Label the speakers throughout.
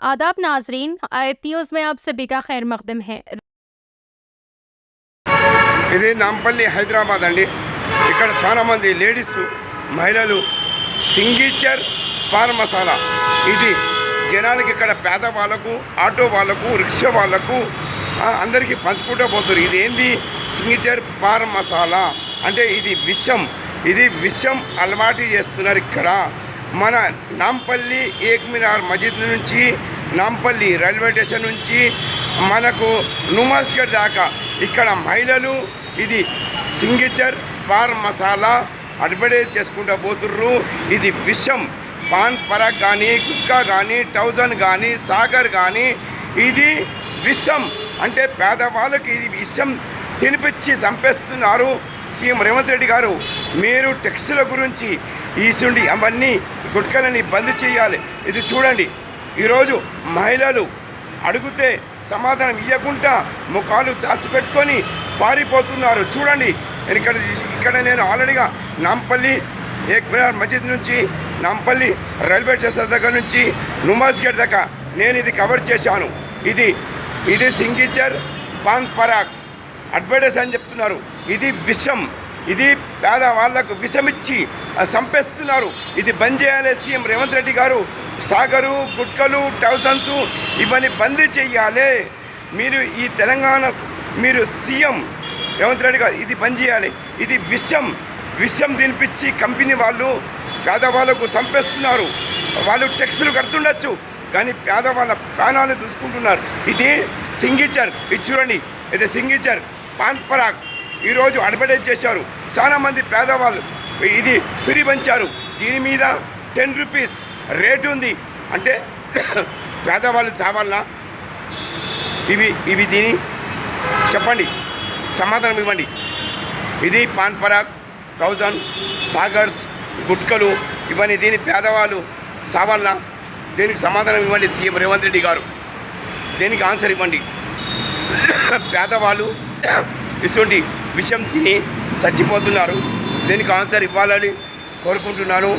Speaker 1: आदाब नाजरीन आयत न्यूज़ में आप सभी का खैर मकदम है
Speaker 2: ఇది నాంపల్లి హైదరాబాద్ అండి ఇక్కడ చాలా మంది లేడీస్ మహిళలు సింగిచర్ పాన్ మసాలా ఇది జనాలకి ఇక్కడ పేద వాళ్ళకు ఆటో వాళ్ళకు రిక్షా వాళ్ళకు ఆ, అందరికీ పంచుకుంటూ పోతారు ఇది ఏంది సింగిచర్ పాన్ మసాలా అంటే ఇది విషం ఇది విషం అలవాటు చేస్తున్నారు ఇక్కడ మన నాంపల్లి ఏక్ మినార్ నుంచి నాంపల్లి రైల్వే స్టేషన్ నుంచి మనకు నుమాస్గఢ్ దాకా ఇక్కడ మహిళలు ఇది సింగిచర్ పార్ మసాలా అడ్వర్టైజ్ చేసుకుంటూ పోతుర్రు. ఇది విషం పాన్ పరాగ్ కానీ గుట్కా కానీ టౌజన్ కానీ సాగర్ కానీ ఇది విషం అంటే పేదవాళ్ళకి ఇది విషం తినిపించి చంపేస్తున్నారు సీఎం రేవంత్ రెడ్డి గారు. మీరు టెక్స్ల గురించి ఈసుండి అవన్నీ గుట్కలని బంద్ చేయాలి. ఇది చూడండి. ఈరోజు మహిళలు అడిగితే సమాధానం ఇవ్వకుండా ముఖాలు దాచిపెట్టుకొని పారిపోతున్నారు. చూడండి. నేను ఇక్కడ ఇక్కడ నేను ఆల్రెడీగా నాంపల్లి ఏక్ మినార్ మసీద్ నుంచి నాంపల్లి రైల్వే స్టేషన్ దగ్గర నుంచి నుమాజ్ గేట్ దాకా నేను ఇది కవర్ చేశాను. ఇది ఇది సింగిచర్ పాన్ పరాగ్ అడ్వర్టైజ్ అని చెప్తున్నారు. ఇది విషం. ఇది పేద వాళ్ళకు విషమిచ్చి చంపేస్తున్నారు ఇది బంద్ చేయాలి సీఎం రేవంత్ రెడ్డి గారు. సాగరు గుట్కలు టౌసన్స్ ఇవన్నీ బంద్ చేయాలి. మీరు ఈ తెలంగాణ మీరు సీఎం రేవంత్ రెడ్డి గారు ఇది బంద్ చేయాలి. ఇది విషం విషం తినిపించి కంపెనీ వాళ్ళు పేదవాళ్ళకు చంపేస్తున్నారు వాళ్ళు టెక్స్లు కడుతుండొచ్చు కానీ పేదవాళ్ళ ప్రాణాలు చూసుకుంటున్నారు ఇది సింగిచర్ ఇది చూడండి ఇది సింగిచర్. పాన్ పరాగ్. ఈరోజు అడ్వర్టైజ్ చేశారు. చాలా మంది పేదవాళ్ళు ఇది ఫ్రీ పంచారు. దీని మీద టెన్ రూపీస్ రేట్ ఉంది. అంటే పేదవాళ్ళు చావాలనా ఇవి ఇవి దీని చెప్పండి. సమాధానం ఇవ్వండి. ఇది పాన్ పరాగ్ థౌజండ్ సాగర్స్ గుట్కలు ఇవన్నీ దీని పేదవాళ్ళు సావాలనా దీనికి సమాధానం ఇవ్వండి సీఎం రేవంత్ రెడ్డి గారు. దీనికి ఆన్సర్ ఇవ్వండి. పేదవాళ్ళు ఇటువంటి విషం తిని చచ్చిపోతున్నారు. దీనికి ఆన్సర్ ఇవ్వాలని కోరుకుంటున్నాను.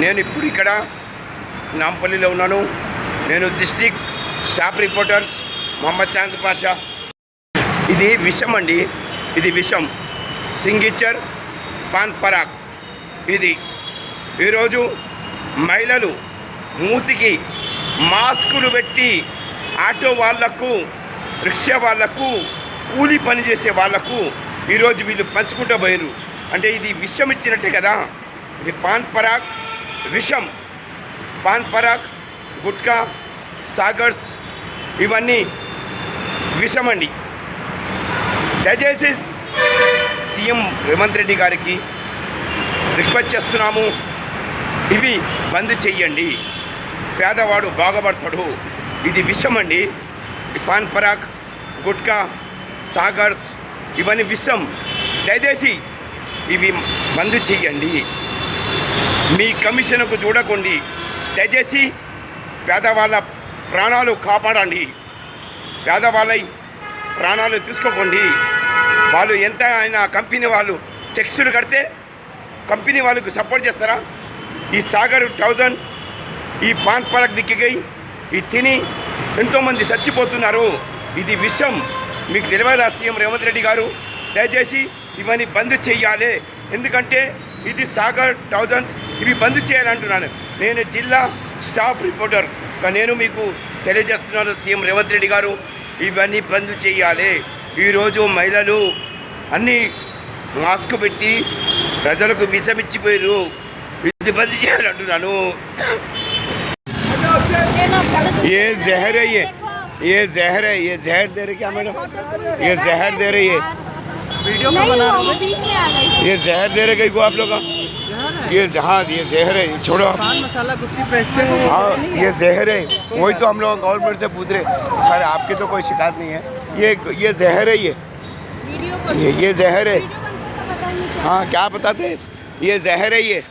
Speaker 2: నేను ఇప్పుడు ఇక్కడ నాంపల్లిలో ఉన్నాను. నేను district staff reporters Mohammed Chand Pasha. ఇది విషం అండి. ఇది విషం సింగిచర్ పాన్ పరాగ్. ఇది ఈరోజు మహిళలు మూతికి మాస్కులు పెట్టి ఆటో వాళ్ళకు రిక్షా వాళ్ళకు కూలి పని చేసే వాళ్ళకు ఈరోజు వీళ్ళు పంచుకుంటూ పోయారు అంటే ఇది విషం ఇచ్చినట్టే కదా. ఇది పాన్ పరాక్ విషం. పాన్ పరాక్ గుట్కా సాగర్స్ ఇవన్నీ విషమండి. దయచేసి సీఎం రేవంత్ రెడ్డి గారికి రిక్వెస్ట్ చేస్తున్నాము. ఇవి బంద్ చెయ్యండి. పేదవాడు బాగుపడతాడు. ఇది విషం అండి పాన్ పరాక్ గుట్కా సాగర్స్ ఇవన్నీ విషం దయచేసి ఇవి మందు చెయ్యండి. మీ కమిషన్కు చూడకండి. దయచేసి పేదవాళ్ళ ప్రాణాలు కాపాడండి. పేదవాళ్ళ ప్రాణాలు తీసుకోకండి. వాళ్ళు ఎంత అయినా కంపెనీ వాళ్ళు టెక్స్లు కడితే కంపెనీ వాళ్ళకు సపోర్ట్ చేస్తారా? ఈ సాగర్ థౌజండ్ ఈ పాన్ పరక్ దిక్కిగై ఈ తిని ఎంతోమంది చచ్చిపోతున్నారు. ఇది విషం మీకు తెలియదా సీఎం రేవంత్ రెడ్డి గారు? దయచేసి ఇవన్నీ బంద్ చేయాలి. ఎందుకంటే ఇది సాగర్ థౌజండ్స్ ఇవి బంద్ చేయాలంటున్నాను నేను జిల్లా స్టాఫ్ రిపోర్టర్. నేను మీకు తెలియజేస్తున్నాను సీఎం రేవంత్ రెడ్డి గారు ఇవన్నీ బంద్ చేయాలి. ఈరోజు మహిళలు అన్నీ మాస్క్ పెట్టి ప్రజలకు విషమిచ్చిపోయారు ఇది బంద్ చేయాలంటున్నాను ఏ జహరయ్యే ये जहर है ये जहर दे रही क्या मैडम? ये जहर दे रही है।
Speaker 3: वीडियो में बना रहा हूँ?
Speaker 2: ये जहर दे रहे कहीं को आप लोग ये हाँ ये जहर है छोड़ो आप।
Speaker 3: हाँ
Speaker 2: तो ये जहर है वही तो हम लोग गवर्नमेंट से पूछ रहे सर आपकी तो कोई शिकायत नहीं है। ये ये जहर है ये। ये ये जहर है। हाँ क्या बताते ये जहर है ये।